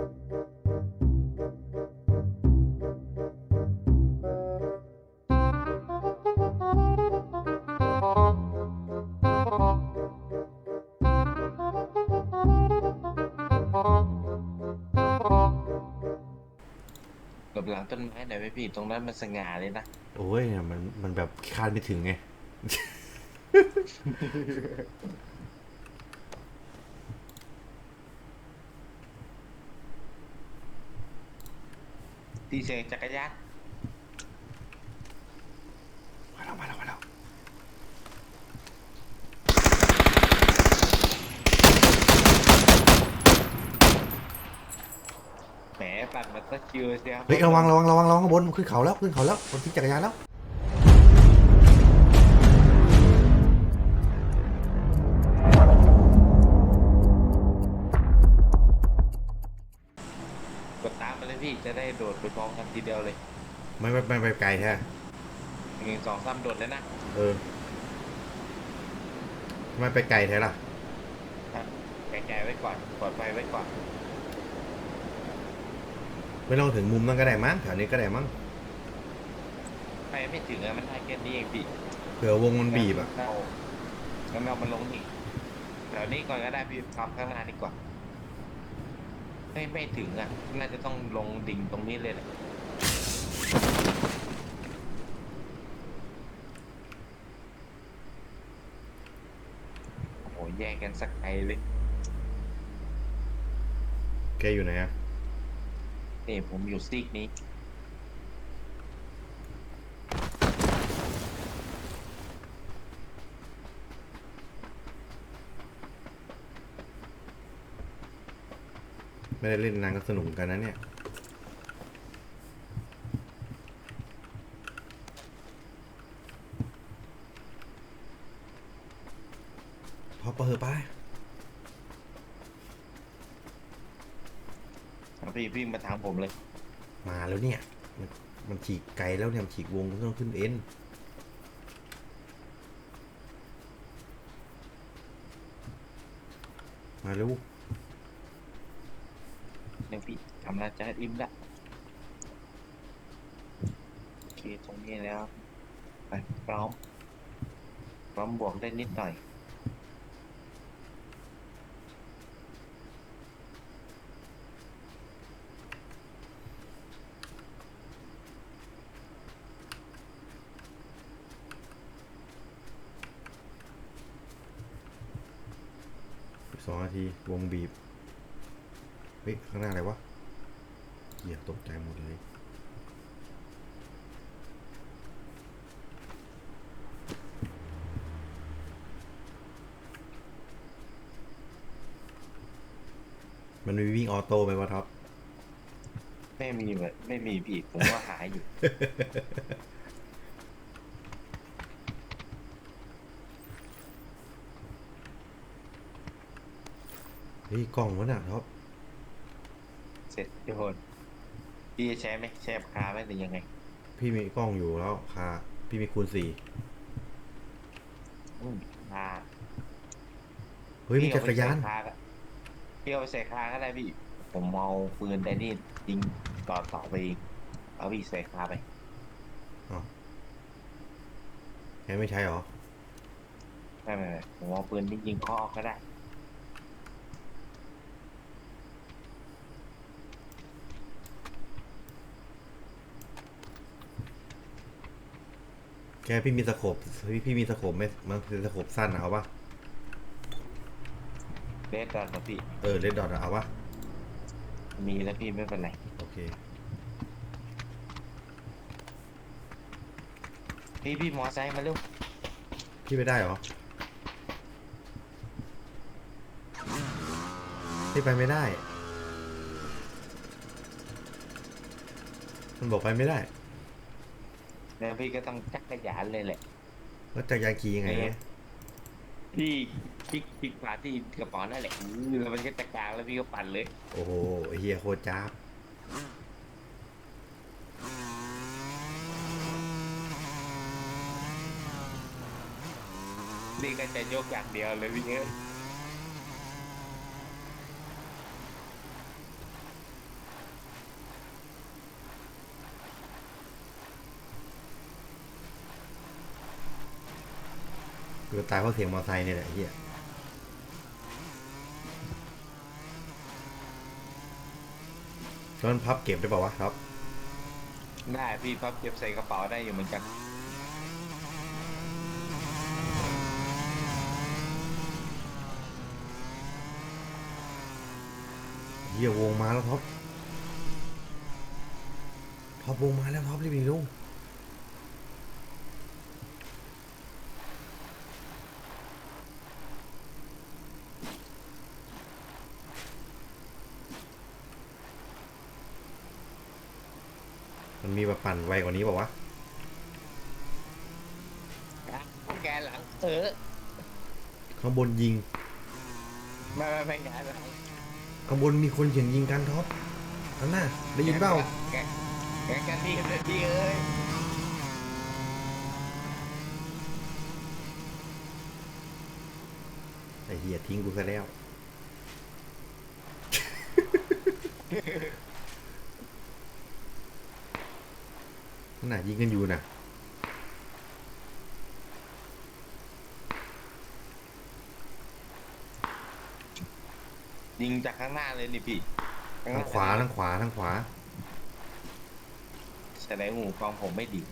แบบหลังต้นไม้หน่อยไหมพี่ตรงนั้นมันสง่าเลยนะโอ้ยมันมันแบบคาดไม่ถึงไง ตีเสียงจักรยานมาแล้วมาแล้วมาแล้วแหมปัดมาตะคิวเสียเฮ้ยระวังระวังระวังระวังข้างบนขึ้นเขาแล้วขึ้นเขาแล้วบนทิ้งจักรยานแล้ว จะได้โดดไปพร้อมกันทีเดียวเลยไม่ไม่ไม่ไปไกลแท้หนึ่งสองสามโดดเลยนะ เออทำไมไปไกลแท้ล่ะแก่ๆไว้ก่อนปลอดภัยไว้ก่อน ไม่ต้องถึงมุมนั้นก็ได้มั้งแถวนี้ก็ได้มั้งไปไม่ถึงอะมันได้แค่นี้เองพี่เผื่อวงมันบีบอะเรางั้นเรามาลงนี่แถวนี้ก่อนก็ได้พี่ทำข้างหน้าดีกว่า ไม่ไม่ถึงอะ น่าจะต้องลงดิ่งตรงนี้เลยแหละโอ้โหแยกกันสักไกลเลย แกอยู่ไหนอะนี่ผมอยู่ซีกนี้ ไม่ได้เล่นนานก็สนุกกันนะเนี่ย พอเปิดไปเอาพี่พี่มาถามผมเลย มาแล้วเนี่ย มันมันฉีกไกลแล้วเนี่ยมันฉีกวงก็ต้องขึ้นเอ็นมาเร็ว เดี๋ยวพี่ทำนาจะอิ่มละโอเคตรงนี้แล้วไปพร้อมพร้อมบวกได้นิดหน่อยอีกสองนาที วงบีบ เฮ้ย ข้างหน้าอะไรวะเหยียบตกใจหมดเลยมันมีวิ่งออโต้ไหมวะท็อปไม่มีแบบไม่มีพี่ผมว่าหาอยู่ เฮ้ยกล้องวะน่ะท็อป เสร็จทุกคนพี่จะใช้ไหมใช้ปากกาไหมหรือยังไง พี่มีกล้องอยู่แล้วคาพี่มีคูณสี่อืมอ่าเฮ้ยมีจักรยานพี่เอาไปใส่คาก็ได้พี่ ผมเอาปืนแต่นี่ยิงต่อต่อไปอีกเอาพี่ใส่คาไปแกไม่ใช่หรอไม่ไม่ไม่ผมเอาปืนที่ยิงเคาะก็ได้ แกพี่มีสโคปพี่พี่มีสโคปไหมมันเป็นสโคปสั้นอะเอาปะเลสดอนนะพี่ เออเลดดอทเอาปะมีแล้วพี่ไม่เป็นไร โอเคพี่พี่มอไซค์มาเร็ว พี่ไปได้เหรอพี่ไปไม่ได้ มันบอกไปไม่ได้ แล้วพี่ก็ต้องจักรยานเลยแหละแล้วจักรยานขี่ยังไงเนี่ยพี่คลิกคลิกขวาที่กระป๋องนั่นแหละอื้อแล้วมันก็จะกลางแล้วพี่ก็ปั่นเลย โอ้โหไอ้เฮียโคตรจ้าบนี่ก็จะยกอย่างเดียวเลยพี่เอ้ย กูจะตายเพราะเสียงมอเตอร์ไซค์เนี่ยแหละไอ้เฮียแล้วมันพับเก็บได้เปล่าวะครับ ได้พี่พับเก็บใส่กระเป๋าได้อยู่เหมือนกันเฮียวงมาแล้วท็อปท็อปวงมาแล้วท็อปรีบหนีลุงมันมีแบบ ปั่นไวกว่านี้เปล่าวะแกหลังเออข้างบนยิง ไม่ไม่ไม่แกหลังข้างบนมีคนเขียนยิงกันท็อปนั่นน่ะได้ยินเปล่าแกแกกันดีกันเลยพี่เอ้ยไอ้เหี้ยทิ้งกูซะแล้ว นั่นน่ะยิงกันอยู่น่ะยิงจากข้างหน้าเลยนี่พี่ทางขวาทางขวาทางขวา แสดงหูฟังผมไม่ดี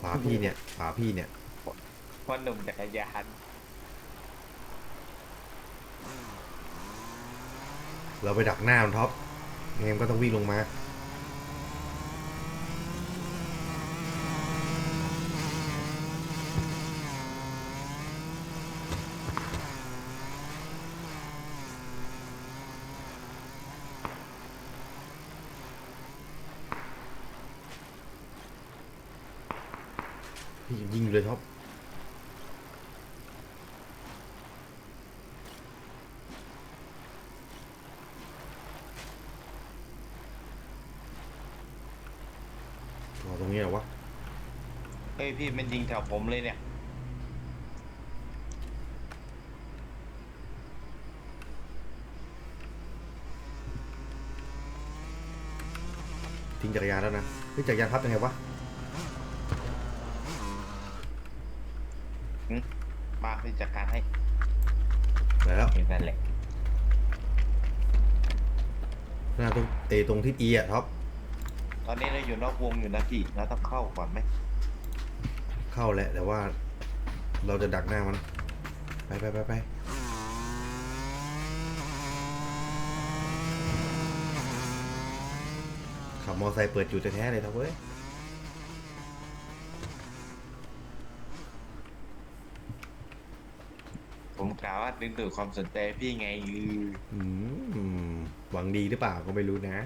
ขวาพี่เนี่ย ขวาพี่เนี่ย เพราะหนุ่มจักรยานเราไปดักหน้ามันท็อปไงมันก็ต้องวิ่งลงมา ยิงอยู่เลยท็อปรอตรงนี้เหรอวะ เฮ้ยพี่มันยิงแถวผมเลยเนี่ย ทิ้งจักรยานแล้วนะเฮ้ยจักรยานพับยังไงวะ มาพี่จัดการให้ ไหนแล้ว เห็นนั่นแหละ หน้า ตรงเอตรงที่อีอะท็อปตอนนี้เราอยู่นอกวงอยู่นะพี่เราต้องเข้าก่อนไหมเข้าแหละแต่ว่า เราจะดักหน้ามัน ไปไปไปไปขับมอไซค์เปิดอยู่แท้ๆเลยท็อปเว้ย ผมกล่าวว่าดึงดูดความสนใจพี่ไงคืออืมหวังดีหรือเปล่าก็ไม่รู้นะ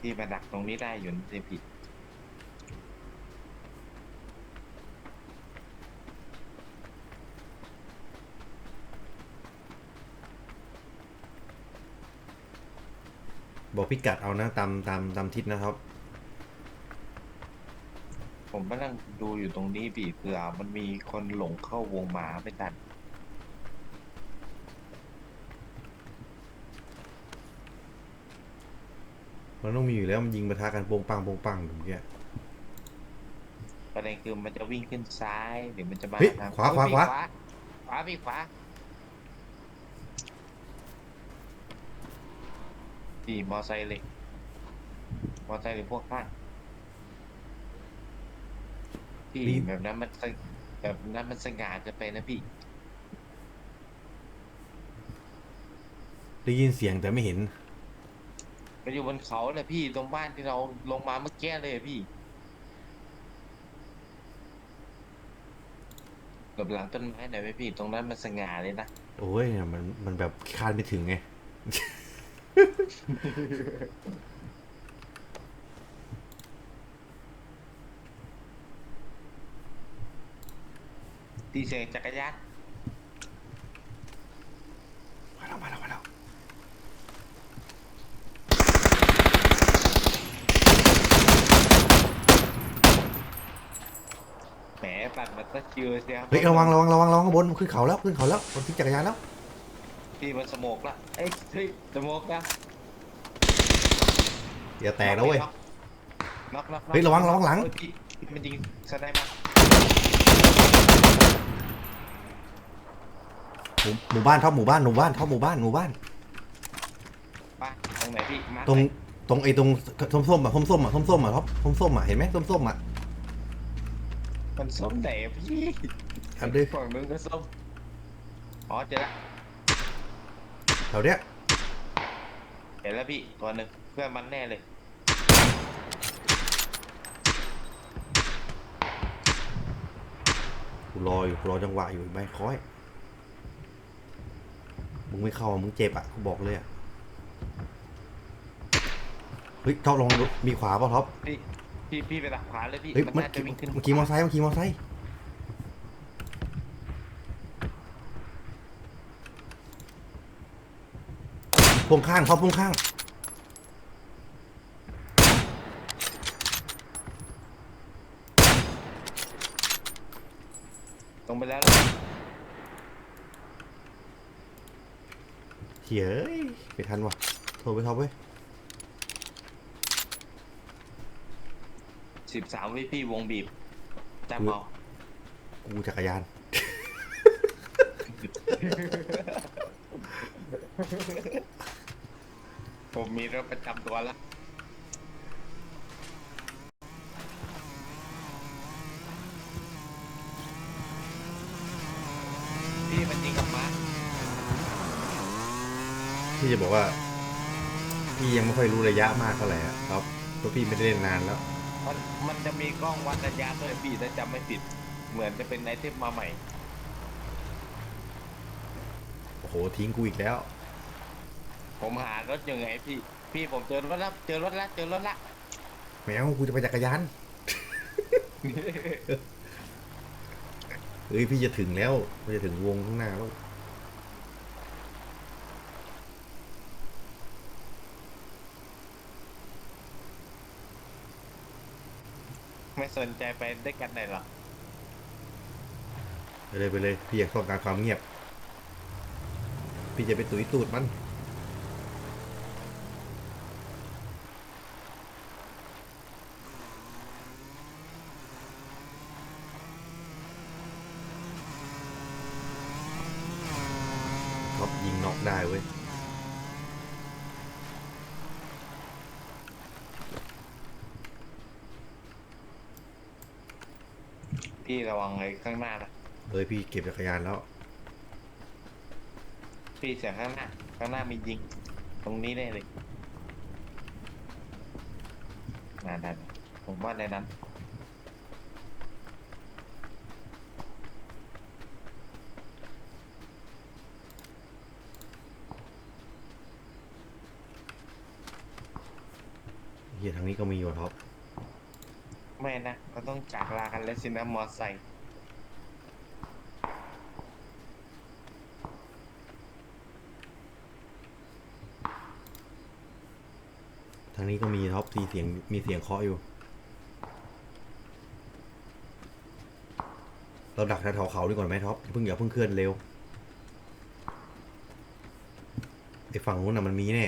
ที่มาดักตรงนี้ได้อยู่นะพี่ผิด บอกพิกัดเอานะตามตามตามทิศนะครับผ มกำลังดูอยู่ตรงนี้พี่เผื่อมันมีคนหลงเข้าวงมาไม่ทันมันต้องมีอยู่แล้วมันยิงปะทะกันโป่งปังโป่งปังอย่างเงี้ย ประเด็นคือมันจะวิ่งขึ้นซ้ายหรือมันจะมาเฮ้ยทางขวาขวาเฮ้ยขวา ขวาพี่ขวาพี่มอไซค์เลยมอไซค์หรือพวกข้าง พี่แบบนั้นมันสงแบบนั้นมันสง่าเกินไปนะพี่ ได้ยินเสียงแต่ไม่เห็น มันอยู่บนเขาเลยพี่ตรงบ้านที่เราลงมาเมื่อกี้เลยอะพี่หลบหลังต้นไม้หน่อยไหมพี่ ตรงนั้นมันสง่าเลยนะโอ้ยเนี่ยมันมันแบบคาดไม่ถึงไง ตีเสียงจักรยานมาแล้วมาแล้วมาแล้วแหมปั่นมาสักคิวเสียเฮ้ยระวังระวังระวังระวังข้างบนขึ้นเขาแล้วขึ้นเขาแล้วบนทิ้งจักรยานแล้วพี่มันสโมกละเอ้ยเฮ้ยสโมกละอย่าแตกนะเว้ย น็อกน็อกน็อกเฮ้ยระวังระวังหลัง เฮ้ยพี่พี่มันยิงสไนมาหมู่ หมู่บ้านท็อปหมู่บ้านหมู่บ้านท็อปหมู่บ้านหมู่บ้านไปไปรงไหนพี่มาตรงตรงไอ้ตรงส้มๆอะส้มๆอะส้มๆอะท็อปส้มๆอะเห็นไหมส้มๆอะมันส้มไหนอะพี่อันเด้อฝั่งนู้นก็ส้มอ๋อเจอละแถวเนี้ยเห็นแล้วพี่ตัวหนึ่งเพื่อนมันแน่เลยกูรออยู่กูรอจังหวะอยู่ไม่คอย มึงไม่เข้าอะมึงเจ็บอะกูบอกเลยอะเฮ้ยท็อปลองดูมีขวาเปล่ะท็อปพี่พี่พี่ไปดักขวาเลยพี่เฮ้ยมันมันน่าจะวิ่งขึ้นมันขี่มอไซค์มันขี่มอไซค์พวงข้างท็อปพวงข้างตรงไปแล้ว เฮ้ยไปทันวะโทรไปท็อปเว้ยสิบสามวิพี่วงบีบจำเอากูจักรยาน ผมมีรถประจำตัวแล้ว พี่มันยิงกับม้า พี่จะบอกว่า พี่ยังไม่ค่อยรู้ระยะมากเท่าไหร่อะครับเพราะพี่ไม่ได้เล่นนานแล้ว มันมันจะมีกล้องวัดระยะด้วยพี่ถ้าจำไม่ผิด เหมือนจะเป็นไอเทมมาใหม่ โอ้โหทิ้งกูอีกแล้ว ผมหารถยังไงพี่ พี่ผมเจอรถแล้วเจอรถแล้วเจอรถละ แมวกูจะไปจักรยานเฮ้ยพี่จะถึงแล้วพี่จะถึงวงข้างหน้าแล้ว ไม่สนใจไปด้วยกันไหนหรอไปเลยไปเลยพี่อยากต้องการความเงียบ พี่จะไปตุยตูดมันท็อปยิงน็อกได้เว้ย พี่ระวังเลยข้างหน้านะเฮ้ยพี่เก็บจักรยานแล้ว พี่เสียงข้างหน้า ข้างหน้ามียิง ตรงนี้ได้เลยนั่นๆผมว่าในนั้นเฮียทางนี้ก็มีว่ะท็อป ไม่นะ เราต้องจากลากันแล้วสินะมอไซค์ทางนี้ก็มีท็อปมีเสียงมีเสียงเคาะอยู่ เราดักแถวๆเขาดีกว่าไหมท็อปอย่าเพิ่งอย่าเพิ่งเคลื่อนเร็วไอ้ฝั่งนู้นน่ะมันมีแน่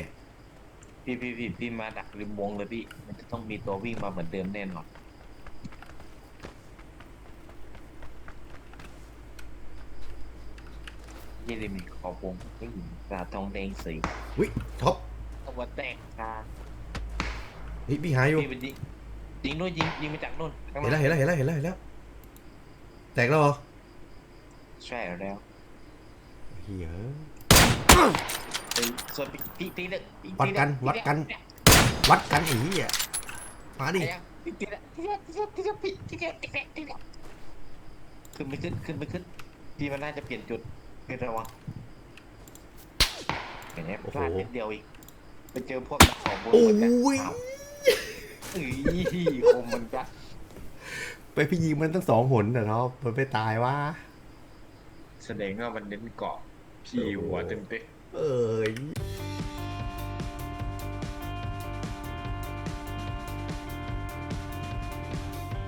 พี่พี่พี่พี่มาดักริมวงเลยพี่ มันจะต้องมีตัววิ่งมาเหมือนเดิมแน่นอน ยี่ริมขอบวงวิ่งตาทองแดงสีวิท็อปตัวแตกตาเฮ้ยพี่หายอยู่พี่ไปยิงยิงนู่นยิงยิงมาจากนู่นข้างเห็นหแล้วน้าเห็นแล้วเห็นแล้วเห็นแล้วเห็นแล้วแตกแล้วเหรอใช่แล้วเฮียเฮ้ยส่วนพี่พี่ตีเลยพี่วัดตีเลยกันพี่วัดกันเนี่ยวัดกันไอ้เหี้ยมาดิไอ้ยังพี่ตีเลยตีเลยตีเลยตีเลยพี่ตีเลยตีเลยตีเลยขึ้นไม่ขึ้นขึ้นไม่ขึ้นพี่มันน่าจะเปลี่ยนจุด พี่ระวังเห็นไหมพลาดนิดเดียวอีกไปเจอพวกนักของบนโอ้เหมือนกันยอ้าวเอ้ยคมมันกันไปพี่ยิงมันตั้งสองหนแต่ท็อปมันไม่ตายวะแสดงว่ามันเน้นเกาะพี่หัวเต็มเต็มเอ้ย